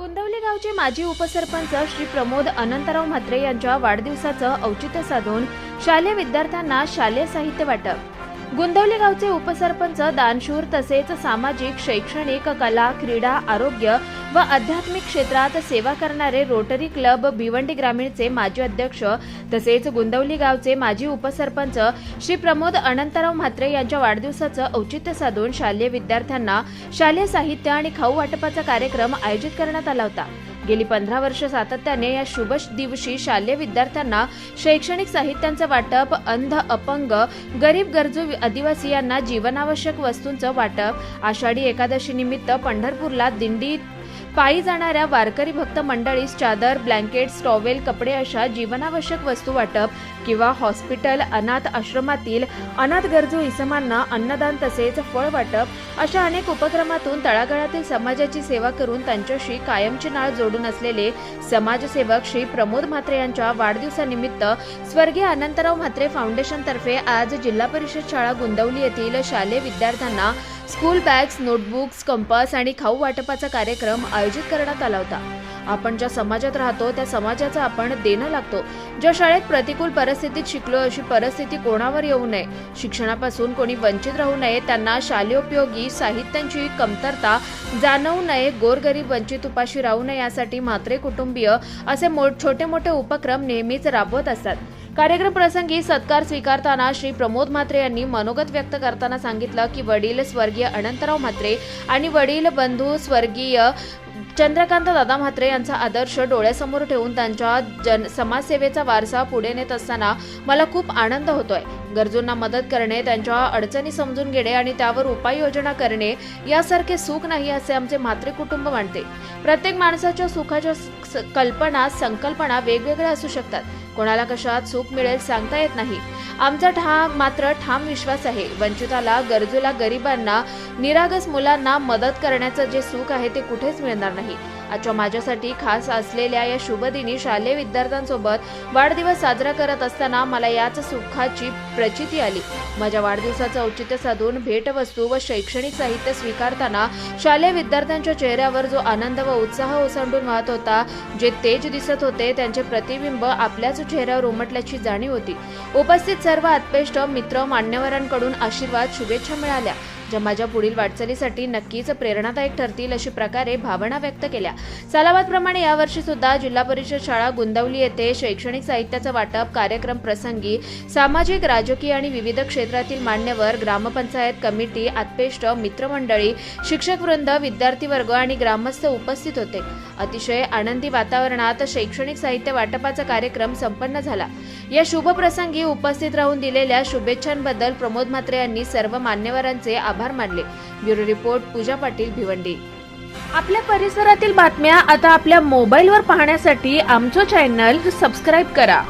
गोंदवली गावचे माजी उपसरपंच श्री प्रमोद अनंतराव म्हात्रे यांच्या वाढदिवसाचं औचित्य साधून शालेय विद्यार्थ्यांना शालेय साहित्य वाटप. गुंदवली गावचे उपसरपंच दानशूर तसेच सामाजिक शैक्षणिक कला क्रीडा आरोग्य व आध्यात्मिक क्षेत्रात सेवा करणारे रोटरी क्लब भिवंडी ग्रामीणचे माजी अध्यक्ष तसेच गुंदवली गावचे माजी उपसरपंच श्री प्रमोद अनंतराव म्हात्रे यांच्या वाढदिवसाचं औचित्य साधून शालेय विद्यार्थ्यांना शालेय साहित्य आणि खाऊ वाटपाचा कार्यक्रम आयोजित करण्यात आला होता. गेली पंधरा वर्ष सातत्याने या शुभ दिवशी शालेय विद्यार्थ्यांना शैक्षणिक साहित्यांचं वाटप अंध अपंग गरीब गरजू आदिवासी यांना जीवनावश्यक वस्तूंचं वाटप आषाढी एकादशी निमित्त पंढरपूरला दिंडी पायी जाणाऱ्या वारकरी भक्त मंडळीस चादर ब्लँकेट्स टॉवेल कपडे अशा जीवनावश्यक वस्तू वाटप किंवा हॉस्पिटल अनाथ आश्रमातील अनाथ गरजू इसमांना अन्नदान तसेच फळ वाटप अशा अनेक उपक्रमातून तळागाळातील समाजाची सेवा करून त्यांच्याशी कायमची नाळ जोडून असलेले समाजसेवक श्री प्रमोद म्हात्रे यांच्या वाढदिवसानिमित्त स्वर्गीय अनंतराव म्हात्रे फाउंडेशनतर्फे आज जिल्हा परिषद शाळा गुंदवली येथील शालेय विद्यार्थ्यांना स्कूल बॅग्स नोटबुक्स कंपास आणि खाऊ वाटपाचा कार्यक्रम आयोजित करण्यात आला होता. आपण ज्या समाजात राहतो त्या समाजाचा आपण देणं लागतो. ज्या शाळेत प्रतिकूल परिस्थितीत शिकलो अशी परिस्थिती कोणावर येऊ नये? शिक्षणापासून कोणी वंचित राहू नये त्यांना शालेयोपयोगी साहित्यांची कमतरता जाणवू नये गोरगरीब वंचित उपाशी राहू नये यासाठी म्हात्रे कुटुंबीय असे छोटे मोठे उपक्रम नेहमीच राबवत असतात. कार्यक्रम प्रसंगी सत्कार स्वीकारताना श्री प्रमोद म्हात्रे यांनी मनोगत व्यक्त करताना सांगितलं की वडील स्वर्गीय अनंतराव म्हात्रे आणि वडील बंधू स्वर्गीय चंद्रकांत दादा म्हात्रे यांचा आदर्श डोळ्यासमोर ठेवून त्यांच्या जन समाजसेवेचा वारसा पुढे नेत असताना मला खूप आनंद होतोय. गरजूंना मदत करणे त्यांच्या अडचणी समजून घेणे आणि त्यावर उपाययोजना करणे यासारखे सुख नाही असे आमचे म्हात्रे कुटुंब मानते. प्रत्येक माणसाच्या सुखाच्या स- कल्पना संकल्पना वेगवेगळ्या असू शकतात. कोणाला कशात सुख मिळेल सांगता येत नाही. आमचा ठाम मात्र ठाम विश्वास आहे. वंचिताला गरजूला गरिबांना निरागस मुलांना मदत करण्याचं जे सुख आहे ते कुठेच मिळणार नाही. आजच्या माझ्यासाठी खास असलेल्या या शुभदिनी शालेय विद्यार्थ्यांसोबत वाढदिवस साजरा करत असताना मला याच सुखाची प्रचिती आली. माझ्या वाढदिवसाचं औचित्य साधून भेटवस्तू व शैक्षणिक साहित्य स्वीकारताना शालेय विद्यार्थ्यांच्या चेहऱ्यावर जो आनंद व उत्साह ओसंडून वाहत होता जे तेज दिसत होते त्यांचे प्रतिबिंब आपल्याच चेहऱ्यावर उमटल्याची जाणीव होती. उपस्थित सर्व आत्पेष्ट मित्र मान्यवरांकडून आशीर्वाद शुभेच्छा मिळाल्या. ज्या माझ्या पुढील वाटचालीसाठी नक्कीच प्रेरणादायक ठरतील अशी प्रकारे भावना व्यक्त केल्या. सालाबादप्रमाणे यावर्षी सुद्धा जिल्हा परिषद शाळा गुंदवली येथे शैक्षणिक साहित्याचं वाटप कार्यक्रम प्रसंगी सामाजिक राजकीय आणि विविध क्षेत्रातील मान्यवर ग्रामपंचायत कमिटी आत्पेष्ट मित्रमंडळी शिक्षक वृंद विद्यार्थी वर्ग आणि ग्रामस्थ उपस्थित होते. अतिशय आनंदी वातावरणात शैक्षणिक साहित्य वाटपाचा कार्यक्रम संपन्न झाला. या शुभ प्रसंगी उपस्थित राहून दिलेल्या शुभेच्छांबद्दल प्रमोद म्हात्रे यांनी सर्व मान्यवरांचे आभार मानले. Bureau report Pooja Patil Bhiwandi. आपल्या परिसरातील बातम्या आता आपल्या मोबाईलवर पाहण्यासाठी आमचं चॅनल सबस्क्राईब करा.